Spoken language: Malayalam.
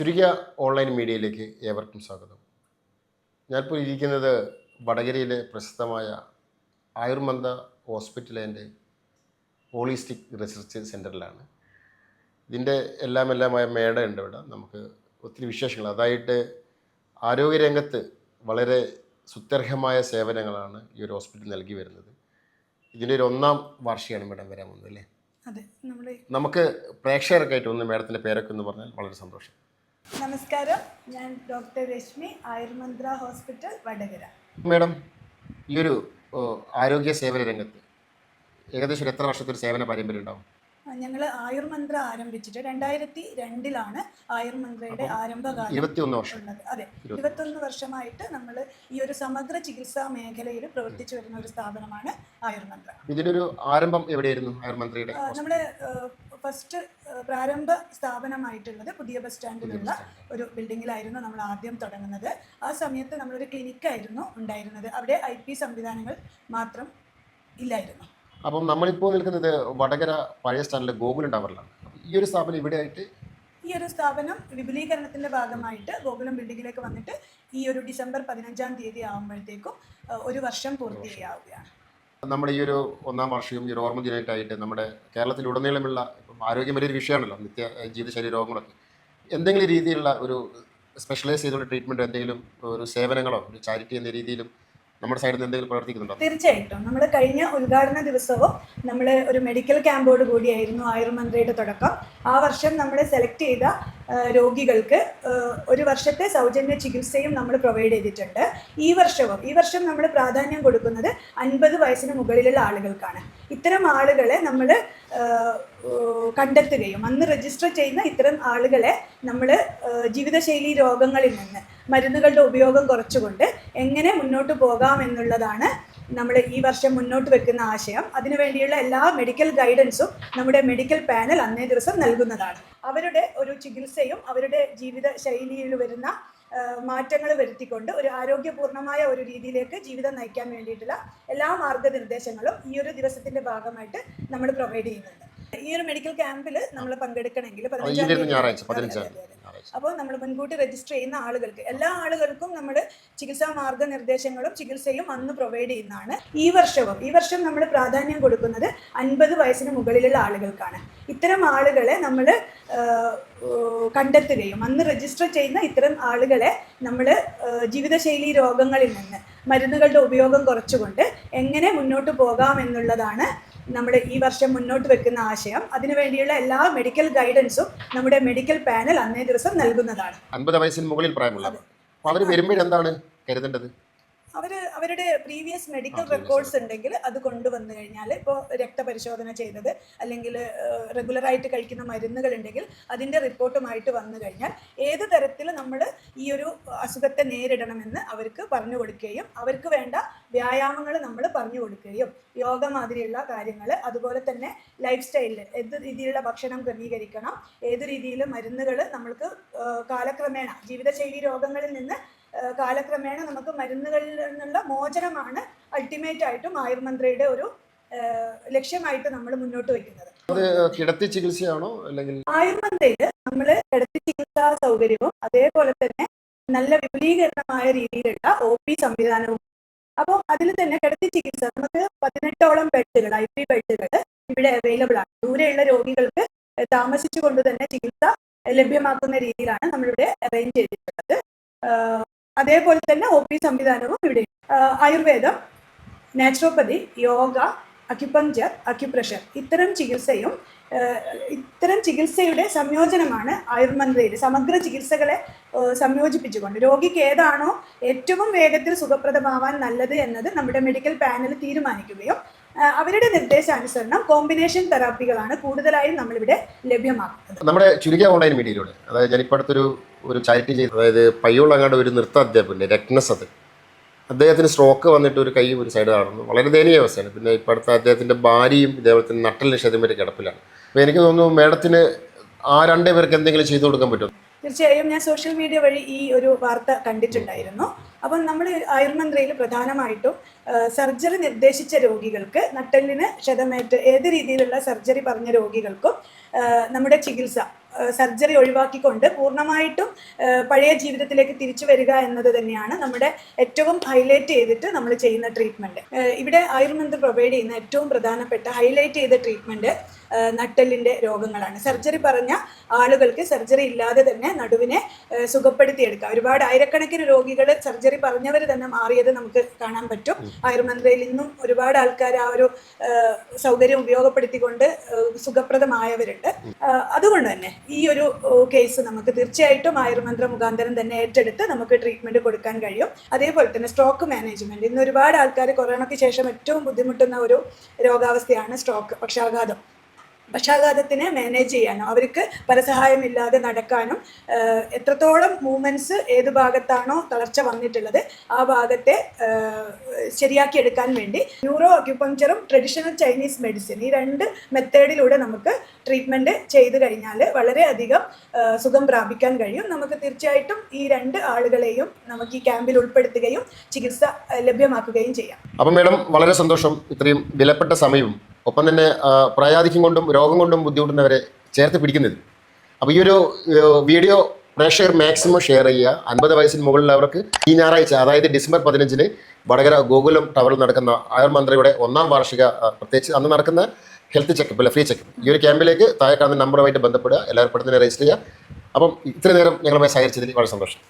ചുരുങ്ങിയ ഓൺലൈൻ മീഡിയയിലേക്ക് ഏവർക്കും സ്വാഗതം. ഞാനിപ്പോൾ ഇരിക്കുന്നത് വടകരയിലെ പ്രശസ്തമായ Ayurmantra hospital and holistic research സെന്ററിലാണ് ഇതിന്റെ എല്ലാം എല്ലാമായ മേട ഉണ്ട് ഇവിടെ. നമുക്ക് ഒത്തിരി വിശേഷങ്ങൾ. അതായിട്ട് ആരോഗ്യരംഗത്ത് വളരെ സുത്യർഹമായ സേവനങ്ങളാണ് ഈ ഒരു ഹോസ്പിറ്റൽ നൽകി വരുന്നത്. ഇതിന്റെ ഒരു ഒന്നാം വാർഷികമാണ് മേഡം വരാൻ പോകുന്നത് അല്ലേ? അതെ നമ്മുടെ നമുക്ക് പ്രേക്ഷകർക്കായിട്ട് ഒന്ന് മേഡത്തിന്റെ പേരൊക്കെ ഒന്ന് പറഞ്ഞാൽ വളരെ സന്തോഷം. നമസ്കാരം. ഞാൻ doctor Reshmi Ayurmantra hospital Vadakara. Madam ഈ ഒരു ആരോഗ്യ സേവന രംഗത്ത് ഏകദേശം എത്ര വർഷത്തെ ഒരു സേവന പാരമ്പര്യം ഉണ്ടാവും ഞങ്ങൾ ആയുർമന്ത്ര ആരംഭിച്ചിട്ട് രണ്ടായിരത്തി രണ്ടിലാണ് ആയുർമന്ത്രയുടെ ആരംഭകാലം ഇരുപത്തി വർഷം. ഉള്ളത്. അതെ ഇരുപത്തൊന്ന് വർഷമായിട്ട് നമ്മൾ ഈ ഒരു സമഗ്ര ചികിത്സാ മേഖലയിൽ പ്രവർത്തിച്ചു വരുന്ന ഒരു സ്ഥാപനമാണ് ആയുർമന്ത്ര. ഇതിനൊരു ആരംഭം എവിടെയായിരുന്നു ആയുർമന്ത്രയുടെ നമ്മുടെ ഫസ്റ്റ് പ്രാരംഭ സ്ഥാപനമായിട്ടുള്ളത് പുതിയ ബസ് സ്റ്റാൻഡിലുള്ള ഒരു ബിൽഡിങ്ങിലായിരുന്നു നമ്മൾ ആദ്യം തുടങ്ങുന്നത്. ആ സമയത്ത് നമ്മളൊരു ക്ലിനിക്കായിരുന്നു ഉണ്ടായിരുന്നത്. അവിടെ ഐ പി സംവിധാനങ്ങൾ മാത്രം ഇല്ലായിരുന്നു. അപ്പം നമ്മളിപ്പോൾ നിൽക്കുന്നത് വടകര പഴയ സ്റ്റാൻഡിലെ ഗോകുലം ടവറിലാണ്. ഈ ഒരു സ്ഥാപനം ഇവിടെ ആയിട്ട് ഈ ഒരു സ്ഥാപനം വിപുലീകരണത്തിന്റെ ഭാഗമായിട്ട് ഗോകുലം ബിൽഡിങ്ങിലേക്ക് വന്നിട്ട് ഈ ഒരു ഡിസംബർ പതിനഞ്ചാം തീയതി ആകുമ്പോഴത്തേക്കും ഒരു വർഷം പൂർത്തിയാവുകയാണ്. നമ്മുടെ ഈ ഒരു ഒന്നാം വാർഷികം ഈ ഒരു ഓർമ്മ ദിനമായിട്ടായിട്ട് നമ്മുടെ കേരളത്തിലുടനീളമുള്ള ആരോഗ്യം വലിയൊരു വിഷയമാണല്ലോ നിത്യ ജീവിതശൈലി രോഗങ്ങളൊക്കെ എന്തെങ്കിലും രീതിയിലുള്ള ഒരു സ്പെഷ്യലൈസ് ചെയ്തുള്ള ട്രീറ്റ്മെന്റ് എന്തെങ്കിലും ഒരു സേവനങ്ങളോ ഒരു ചാരിറ്റി എന്ന രീതിയിലും നമ്മുടെ സൈഡിൽ നിന്ന് എന്തെങ്കിലും പ്രവർത്തിക്കുന്നുണ്ടോ? തീർച്ചയായിട്ടും. നമ്മൾ കഴിഞ്ഞ ഉദ്ഘാടന ദിവസവും നമ്മൾ ഒരു മെഡിക്കൽ ക്യാമ്പോട് കൂടിയായിരുന്നു ആയുർമന്ത്രിയുടെ തുടക്കം. ആ വർഷം നമ്മൾ സെലക്ട് ചെയ്ത രോഗികൾക്ക് ഒരു വർഷത്തെ സൗജന്യ ചികിത്സയും നമ്മൾ പ്രൊവൈഡ് ചെയ്തിട്ടുണ്ട്. ഈ വർഷവും ഈ വർഷം നമ്മൾ പ്രാധാന്യം കൊടുക്കുന്നത് അൻപത് വയസ്സിന് മുകളിലുള്ള ആളുകൾക്കാണ്. ഇത്തരം ആളുകളെ നമ്മൾ കണ്ടെത്തുകയും അന്ന് രജിസ്റ്റർ ചെയ്യുന്ന ഇത്തരം ആളുകളെ നമ്മൾ ജീവിതശൈലി രോഗങ്ങളിൽ നിന്ന് മരുന്നുകളുടെ ഉപയോഗം കുറച്ചുകൊണ്ട് എങ്ങനെ മുന്നോട്ട് പോകാം എന്നുള്ളതാണ് നമ്മൾ ഈ വർഷം മുന്നോട്ട് വെക്കുന്ന ആശയം. അതിനുവേണ്ടിയുള്ള എല്ലാ മെഡിക്കൽ ഗൈഡൻസും നമ്മുടെ മെഡിക്കൽ പാനൽ അന്നേ ദിവസം നൽകുന്നതാണ്. അവരുടെ ഒരു ചികിത്സയും അവരുടെ ജീവിത ശൈലിയിൽ വരുന്ന മാറ്റങ്ങൾ വരുത്തിക്കൊണ്ട് ഒരു ആരോഗ്യപൂർണമായ ഒരു രീതിയിലേക്ക് ജീവിതം നയിക്കാൻ വേണ്ടിയിട്ടുള്ള എല്ലാ മാർഗനിർദ്ദേശങ്ങളും ഈ ഒരു ദിവസത്തിന്റെ ഭാഗമായിട്ട് നമ്മൾ പ്രൊവൈഡ് ചെയ്യുന്നുണ്ട്. ഈ ഒരു മെഡിക്കൽ ക്യാമ്പിൽ നമ്മൾ പങ്കെടുക്കണമെങ്കിൽ അപ്പോൾ നമ്മൾ മുൻകൂട്ടി രജിസ്റ്റർ ചെയ്യുന്ന ആളുകൾക്ക് എല്ലാ ആളുകൾക്കും നമ്മൾ ചികിത്സാ മാർഗനിർദ്ദേശങ്ങളും ചികിത്സയും അന്ന് പ്രൊവൈഡ് ചെയ്യുന്നതാണ്. ഈ വർഷവും ഈ വർഷം നമ്മൾ പ്രാധാന്യം കൊടുക്കുന്നത് അൻപത് വയസ്സിന് മുകളിലുള്ള ആളുകൾക്കാണ്. ഇത്തരം ആളുകളെ നമ്മൾ കണ്ടെത്തുകയും അന്ന് രജിസ്റ്റർ ചെയ്യുന്ന ഇത്തരം ആളുകളെ നമ്മൾ ജീവിതശൈലി രോഗങ്ങളിൽ നിന്ന് മരുന്നുകളുടെ ഉപയോഗം കുറച്ചുകൊണ്ട് എങ്ങനെ മുന്നോട്ട് പോകാം എന്നുള്ളതാണ് നമ്മുടെ ഈ വർഷം മുന്നോട്ട് വെക്കുന്ന ആശയം. അതിനുവേണ്ടിയുള്ള എല്ലാ മെഡിക്കൽ ഗൈഡൻസും നമ്മുടെ മെഡിക്കൽ പാനൽ അന്നേ ദിവസം നൽകുന്നതാണ്. അൻപത് വയസ്സിന് മുകളിൽ പ്രായമുള്ളത് അവർ വരുമ്പോഴെന്താണ് കരുതേണ്ടത്? അവർ അവരുടെ പ്രീവിയസ് മെഡിക്കൽ റെക്കോർഡ്സ് ഉണ്ടെങ്കിൽ അത് കൊണ്ടുവന്നു കഴിഞ്ഞാൽ ഇപ്പോൾ രക്തപരിശോധന ചെയ്തത് അല്ലെങ്കിൽ റെഗുലറായിട്ട് കഴിക്കുന്ന മരുന്നുകൾ ഉണ്ടെങ്കിൽ അതിന്റെ റിപ്പോർട്ടുമായിട്ട് വന്നു കഴിഞ്ഞാൽ ഏത് തരത്തിൽ നമ്മൾ ഈ ഒരു അസുഖത്തെ നേരിടണമെന്ന് അവർക്ക് പറഞ്ഞു കൊടുക്കുകയും അവർക്ക് വേണ്ട വ്യായാമങ്ങൾ നമ്മൾ പറഞ്ഞു കൊടുക്കുകയും യോഗ മാതിരിയുള്ള കാര്യങ്ങൾ അതുപോലെ തന്നെ ലൈഫ് സ്റ്റൈലിൽ ഏത് രീതിയിലുള്ള ഭക്ഷണം ക്രമീകരിക്കണം ഏത് രീതിയിൽ മരുന്നുകൾ നമ്മൾക്ക് കാലക്രമേണ ജീവിതശൈലി രോഗങ്ങളിൽ നിന്ന് കാലക്രമേണ നമുക്ക് മരുന്നുകളിൽ നിന്നുള്ള മോചനമാണ് അൾട്ടിമേറ്റ് ആയിട്ടും ആയുർമന്ത്രയുടെ ഒരു ലക്ഷ്യമായിട്ട് നമ്മൾ മുന്നോട്ട് വയ്ക്കുന്നത്. അത് കിടത്തി ചികിത്സയാണോ? അല്ലെങ്കിൽ ആയുർമന്ത്രയിൽ നമ്മൾ കിടത്തി ചികിത്സാ സൗകര്യവും അതേപോലെ തന്നെ നല്ല വിപുലീകരണമായ രീതിയിലുള്ള ഒ പി സംവിധാനവും. അപ്പോൾ അതിൽ തന്നെ കിടത്തി ചികിത്സ നമുക്ക് പതിനെട്ടോളം ബെഡുകൾ ഐ പി ബെഡുകൾ ഇവിടെ അവൈലബിൾ ആണ്. ദൂരെയുള്ള രോഗികൾക്ക് താമസിച്ചുകൊണ്ട് തന്നെ ചികിത്സ ലഭ്യമാക്കുന്ന രീതിയിലാണ് നമ്മളിവിടെ അറേഞ്ച് ചെയ്തിട്ടുള്ളത്. അതേപോലെ തന്നെ ഒ പി സംവിധാനവും ഇവിടെ ആയുർവേദം നാച്ചുറോപ്പതി യോഗ അക്യുപഞ്ചർ അക്യുപ്രഷർ ഇത്തരം ചികിത്സയും ഇത്തരം ചികിത്സയുടെ സംയോജനമാണ് ആയുർമന്ത്രയിൽ സമഗ്ര ചികിത്സകളെ സംയോജിപ്പിച്ചുകൊണ്ട് രോഗിക്ക് ഏതാണോ ഏറ്റവും വേഗത്തിൽ സുഖപ്രദമാവാൻ നല്ലത് എന്നത് നമ്മുടെ മെഡിക്കൽ പാനൽ തീരുമാനിക്കുകയും അവരുടെ നിർദ്ദേശാനുസരണം കോമ്പിനേഷൻ തെറാപ്പികളാണ് കൂടുതലായും നമ്മളിവിടെ ലഭ്യമാക്കുന്നത്. നമ്മുടെ ചുരുക്കിയ ഓൺലൈൻ മീഡിയയിലൂടെ അതായത് ഞാനിപ്പോൾ ഒരു ചാരിറ്റി ചെയ്ത് അതായത് പയ്യോളങ്ങാട് ഒരു നൃത്ത അധ്യാപകന്റെ രത്നസത് അദ്ദേഹത്തിന് സ്ട്രോക്ക് വന്നിട്ട് ഒരു കൈ ഒരു സൈഡ് കാണുന്നു വളരെ ദയനീയ അവസ്ഥയാണ്. പിന്നെ ഇപ്പോൾ അടുത്ത അദ്ദേഹത്തിന്റെ ഭാര്യയും ഇതേപോലെ തന്നെ നട്ടലിന് നിഷേധം വരെ കിടപ്പിലാണ്. അപ്പോൾ എനിക്ക് തോന്നുന്നു മേഡത്തിന് ആ രണ്ടേ പേർക്ക് എന്തെങ്കിലും ചെയ്തു കൊടുക്കാൻ പറ്റും തീർച്ചയായും ഞാൻ സോഷ്യൽ മീഡിയ വഴി ഈ ഒരു വാർത്ത കണ്ടിട്ടുണ്ടായിരുന്നു. അപ്പം നമ്മൾ ആയുർമന്ത്രയിൽ പ്രധാനമായിട്ടും സർജറി നിർദ്ദേശിച്ച രോഗികൾക്ക് നട്ടലിന് ക്ഷതമേറ്റ് ഏത് രീതിയിലുള്ള സർജറി പറഞ്ഞ രോഗികൾക്കും നമ്മുടെ ചികിത്സ സർജറി ഒഴിവാക്കിക്കൊണ്ട് പൂർണമായിട്ടും പഴയ ജീവിതത്തിലേക്ക് തിരിച്ചു വരിക എന്നത് തന്നെയാണ് നമ്മുടെ ഏറ്റവും ഹൈലൈറ്റ് ചെയ്തിട്ട് നമ്മൾ ചെയ്യുന്ന ട്രീറ്റ്മെന്റ് ഇവിടെ ആയുർമന്ത് പ്രൊവൈഡ് ചെയ്യുന്ന ഏറ്റവും പ്രധാനപ്പെട്ട ഹൈലൈറ്റ് ചെയ്ത ട്രീറ്റ്മെന്റ് നട്ടലിന്റെ രോഗങ്ങളാണ്. സർജറി പറഞ്ഞ ആളുകൾക്ക് സർജറി ഇല്ലാതെ തന്നെ നടുവിനെ സുഖപ്പെടുത്തിയെടുക്കാം. ഒരുപാട് ആയിരക്കണക്കിന് രോഗികൾ സർജറി പറഞ്ഞവർ തന്നെ മാറിയത് നമുക്ക് കാണാൻ പറ്റും. ആയുർമന്ത്രയിൽ ഇന്നും ഒരുപാട് ആൾക്കാർ ആ ഒരു സൗകര്യം ഉപയോഗപ്പെടുത്തിക്കൊണ്ട് സുഖപ്രദമായവരുണ്ട്. അതുകൊണ്ട് തന്നെ ഈ ഒരു കേസ് നമുക്ക് തീർച്ചയായിട്ടും ആയുർമന്ത്ര മുഖാന്തരം തന്നെ ഏറ്റെടുത്ത് നമുക്ക് ട്രീറ്റ്മെന്റ് കൊടുക്കാൻ കഴിയും. അതേപോലെ തന്നെ സ്ട്രോക്ക് മാനേജ്മെന്റ് ഇന്ന് ഒരുപാട് ആൾക്കാർ കൊറോണയ്ക്ക് ശേഷം ഏറ്റവും ബുദ്ധിമുട്ടുന്ന ഒരു രോഗാവസ്ഥയാണ് സ്ട്രോക്ക് പക്ഷാഘാതം. പക്ഷാഘാതത്തിനെ മാനേജ് ചെയ്യാനും അവർക്ക് പരസഹായമില്ലാതെ നടക്കാനും എത്രത്തോളം മൂവ്മെന്റ്സ് ഏത് ഭാഗത്താണോ തളർച്ച വന്നിട്ടുള്ളത് ആ ഭാഗത്തെ ശരിയാക്കിയെടുക്കാൻ വേണ്ടി ന്യൂറോ അക്യുപങ്ചറും ട്രഡീഷണൽ ചൈനീസ് മെഡിസിൻ ഈ രണ്ട് മെത്തേഡിലൂടെ നമുക്ക് ട്രീറ്റ്മെന്റ് ചെയ്തു കഴിഞ്ഞാൽ വളരെയധികം സുഖം പ്രാപിക്കാൻ കഴിയും. നമുക്ക് തീർച്ചയായിട്ടും ഈ രണ്ട് ആളുകളെയും നമുക്ക് ഈ ക്യാമ്പിൽ ഉൾപ്പെടുത്തുകയും ചികിത്സ ലഭ്യമാക്കുകയും ചെയ്യാം. അപ്പം മേഡം വളരെ സന്തോഷം. ഇത്രയും വിലപ്പെട്ട സമയവും ഒപ്പം തന്നെ പ്രായാധിക്യം കൊണ്ടും രോഗം കൊണ്ടും ബുദ്ധിമുട്ടുന്നവരെ ചേർത്ത് പിടിക്കുന്നത്. അപ്പോൾ ഈ ഒരു വീഡിയോ പ്രേക്ഷകർ മാക്സിമം ഷെയർ ചെയ്യുക. അൻപത് വയസ്സിന് മുകളിലുള്ളവർക്ക് ഈ ഞായറാഴ്ച അതായത് ഡിസംബർ പതിനഞ്ചിന് വടകര ഗോകുലം ടവറിൽ നടക്കുന്ന ആയുർമന്ത്രയുടെ ഒന്നാം വാർഷിക പ്രത്യേകിച്ച് അന്ന് നടക്കുന്ന ഹെൽത്ത് ചെക്കപ്പ് അല്ല ഫ്രീ ചെക്കപ്പ് ഈ ഒരു ക്യാമ്പിലേക്ക് താഴെ കാണുന്ന നമ്പറുമായിട്ട് ബന്ധപ്പെടുക. എല്ലാവരും പെട്ടെന്ന് രജിസ്റ്റർ ചെയ്യുക. അപ്പം ഇത്രയും നേരം ഞങ്ങളുമായി സഹകരിച്ചതിൽ വളരെ സന്തോഷം.